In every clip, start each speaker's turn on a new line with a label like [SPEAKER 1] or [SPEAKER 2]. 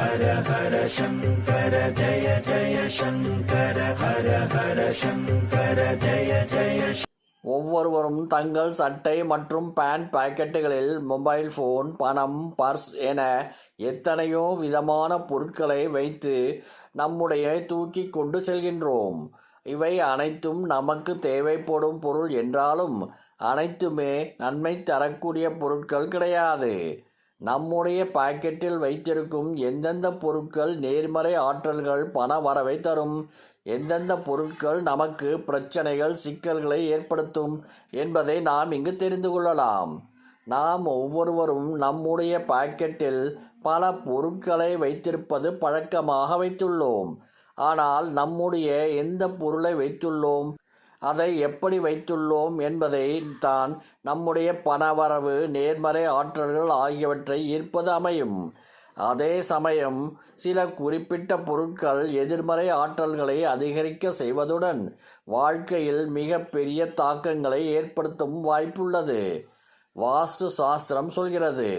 [SPEAKER 1] ஹர ஹர சங்கர ஜய ஜய சங்கர ஹர ஹர சங்கர ஜய ஜய
[SPEAKER 2] ஒவ்வொருவரும் தங்கள் சட்டை மற்றும் பேண்ட் பாக்கெட்டுகளில் மொபைல் ஃபோன் பணம் பர்ஸ் என எத்தனையோ விதமான பொருட்களை வைத்து நம்முடைய தூக்கி கொண்டு செல்கின்றோம். இவை அனைத்தும் நமக்கு தேவைப்படும் பொருள் என்றாலும் அனைத்துமே நன்மை தரக்கூடிய பொருட்கள் கிடையாது. நம்முடைய பாக்கெட்டில் வைத்திருக்கும் எந்தெந்த பொருட்கள் நேர்மறை ஆற்றல்கள் பண வரவை தரும்? எந்தெந்த பொருட்கள் நமக்கு பிரச்சனைகள் சிக்கல்களை ஏற்படுத்தும் என்பதை நாம் இங்கு தெரிந்து கொள்ளலாம். நாம் ஒவ்வொருவரும் நம்முடைய பாக்கெட்டில் பல பொருட்களை வைத்திருப்பது பழக்கமாக வைத்துள்ளோம். ஆனால் நம்முடைய எந்த பொருளை வைத்துள்ளோம்? அதை எப்படி வைத்துள்ளோம் என்பதை தான் நம்முடைய பணவரவு நேர்மறை ஆற்றல்கள் ஆகியவற்றை ஈர்ப்பது அமையும். அதே சமயம் சில குறிப்பிட்ட பொருட்கள் எதிர்மறை ஆற்றல்களை அதிகரிக்க செய்வதுடன் வாழ்க்கையில் மிக பெரிய தாக்கங்களை ஏற்படுத்தும் வாய்ப்புள்ளது. வாஸ்து சாஸ்திரம் சொல்கிறது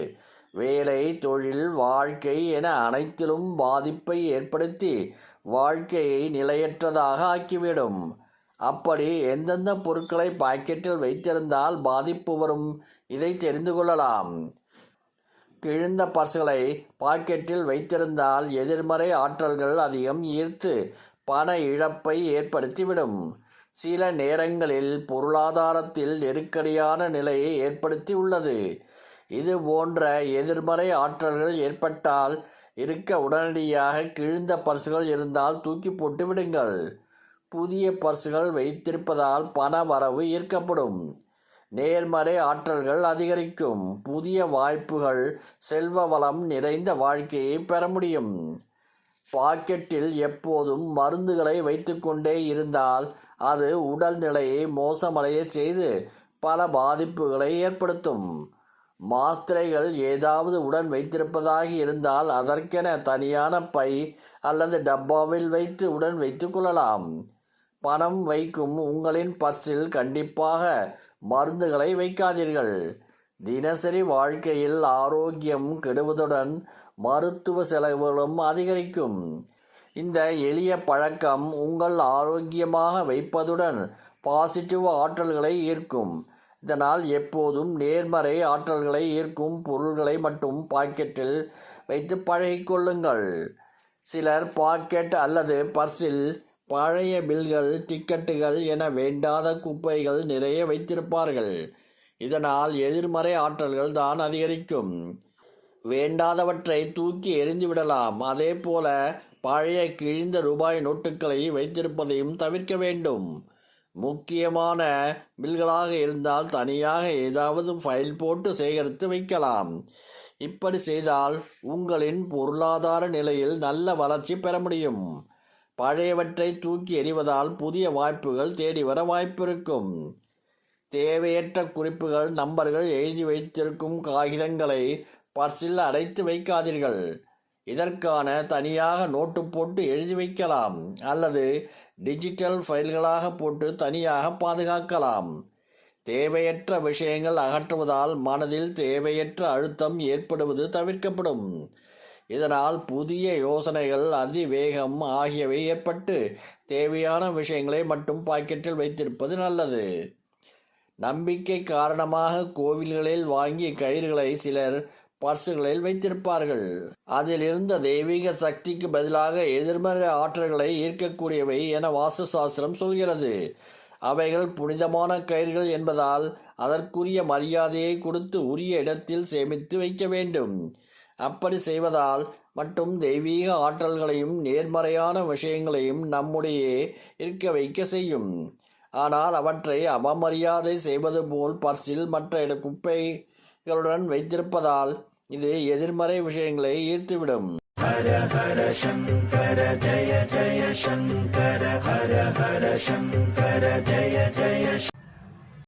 [SPEAKER 2] வேலை தொழில் வாழ்க்கை என அனைத்திலும் பாதிப்பை ஏற்படுத்தி வாழ்க்கையை நிலையற்றதாக ஆக்கிவிடும். அப்படி எந்தெந்த பொருட்களை பாக்கெட்டில் வைத்திருந்தால் பாதிப்பு வரும்? இதை தெரிந்து கொள்ளலாம். கிழிந்த பர்ஸ்களை பாக்கெட்டில் வைத்திருந்தால் எதிர்மறை ஆற்றல்கள் அதிகம் ஈர்த்து பண இழப்பை ஏற்படுத்திவிடும். சில நேரங்களில் பொருளாதாரத்தில் நெருக்கடியான நிலையை ஏற்படுத்தி உள்ளது இது போன்ற எதிர்மறை ஆற்றல்கள் ஏற்பட்டால் இருக்க உடனடியாக கிழிந்த பர்சுகள் இருந்தால் தூக்கி போட்டு விடுங்கள் புதிய பர்சுகள் வைத்திருப்பதால் பண வரவு ஈர்க்கப்படும். நேர்மறை ஆற்றல்கள் அதிகரிக்கும். புதிய வாய்ப்புகள் செல்வ வளம் நிறைந்த வாழ்க்கையை பெற முடியும். பாக்கெட்டில் எப்போதும் மருந்துகளை வைத்துக்கொண்டே இருந்தால் அது உடல்நிலையை மோசமடைய செய்து பல பாதிப்புகளை ஏற்படுத்தும். மாத்திரைகள் ஏதாவது உடன் வைத்திருப்பதாக இருந்தால் அதற்கென தனியான பை அல்லது டப்பாவில் வைத்து உடன் வைத்துக் கொள்ளலாம். பணம் வைக்கும் உங்களின் பர்ஸில் கண்டிப்பாக மருந்துகளை வைக்காதீர்கள். தினசரி வாழ்க்கையில் ஆரோக்கியம் கெடுவதுடன் மருத்துவ செலவுகளும் அதிகரிக்கும். இந்த எளிய பழக்கம் உங்கள் ஆரோக்கியமாக வைப்பதுடன் பாசிட்டிவ் ஆற்றல்களை ஈர்க்கும். இதனால் எப்போதும் நேர்மறை ஆற்றல்களை ஈர்க்கும் பொருள்களை மட்டும் பாக்கெட்டில் வைத்து பழகிக்கொள்ளுங்கள். சிலர் பாக்கெட் அல்லது பர்ஸில் பழைய பில்கள் டிக்கெட்டுகள் என வேண்டாத குப்பைகள் நிறைய வைத்திருப்பார்கள். இதனால் எதிர்மறை ஆற்றல்கள் தான் அதிகரிக்கும். வேண்டாதவற்றை தூக்கி எரிந்துவிடலாம் அதே போல பழைய கிழிந்த ரூபாய் நோட்டுகளை வைத்திருப்பதையும் தவிர்க்க வேண்டும். முக்கியமான பில்களாக இருந்தால் தனியாக ஏதாவது ஃபைல் போட்டு சேகரித்து வைக்கலாம். இப்படி செய்தால் உங்களின் பொருளாதார நிலையில் நல்ல வளர்ச்சி பெற முடியும். பழையவற்றை தூக்கி எறிவதால் புதிய வாய்ப்புகள் தேடி வர வாய்ப்பிருக்கும். தேவையற்ற குறிப்புகள் நம்பர்கள் எழுதி வைத்திருக்கும் காகிதங்களை பர்சில் அடைத்து வைக்காதீர்கள். இதற்கான தனியாக நோட்டு போட்டு எழுதி வைக்கலாம் அல்லது டிஜிட்டல் ஃபைல்களாக போட்டு தனியாக பாதுகாக்கலாம். தேவையற்ற விஷயங்கள் அகற்றுவதால் மனதில் தேவையற்ற அழுத்தம் ஏற்படுவது தவிர்க்கப்படும். இதனால் புதிய யோசனைகள் அதிவேகம் ஆகியவை ஏற்பட்டு தேவையான விஷயங்களை மட்டும் பாக்கெட்டில் வைத்திருப்பது நல்லது. நம்பிக்கை காரணமாக கோவில்களில் வாங்கிய கயிறுகளை சிலர் பர்சுகளில் வைத்திருப்பார்கள். அதில் இருந்த தெய்வீக சக்திக்கு பதிலாக எதிர்மறை ஆற்றல்களை ஈர்க்கக்கூடியவை என வாஸ்து சாஸ்திரம் சொல்கிறது. அவைகள் புனிதமான கயிறுகள் என்பதால் அதற்குரிய மரியாதையை கொடுத்து உரிய இடத்தில் சேமித்து வைக்க வேண்டும். அப்படி செய்வதால் மட்டும் தெய்வீக ஆற்றல்களையும் நேர்மறையான விஷயங்களையும் நம்முடைய இருக்க வைக்க செய்யும். ஆனால் அவற்றை அவமரியாதை செய்வது போல் பர்சில் மற்ற இட குப்பைகளுடன் வைத்திருப்பதால் இது எதிர்மறை விஷயங்களை ஈர்த்துவிடும்.
[SPEAKER 1] ஹர ஹர சங்கர ஜய ஜய சங்கர ஹர ஹர சங்கர ஜய ஜய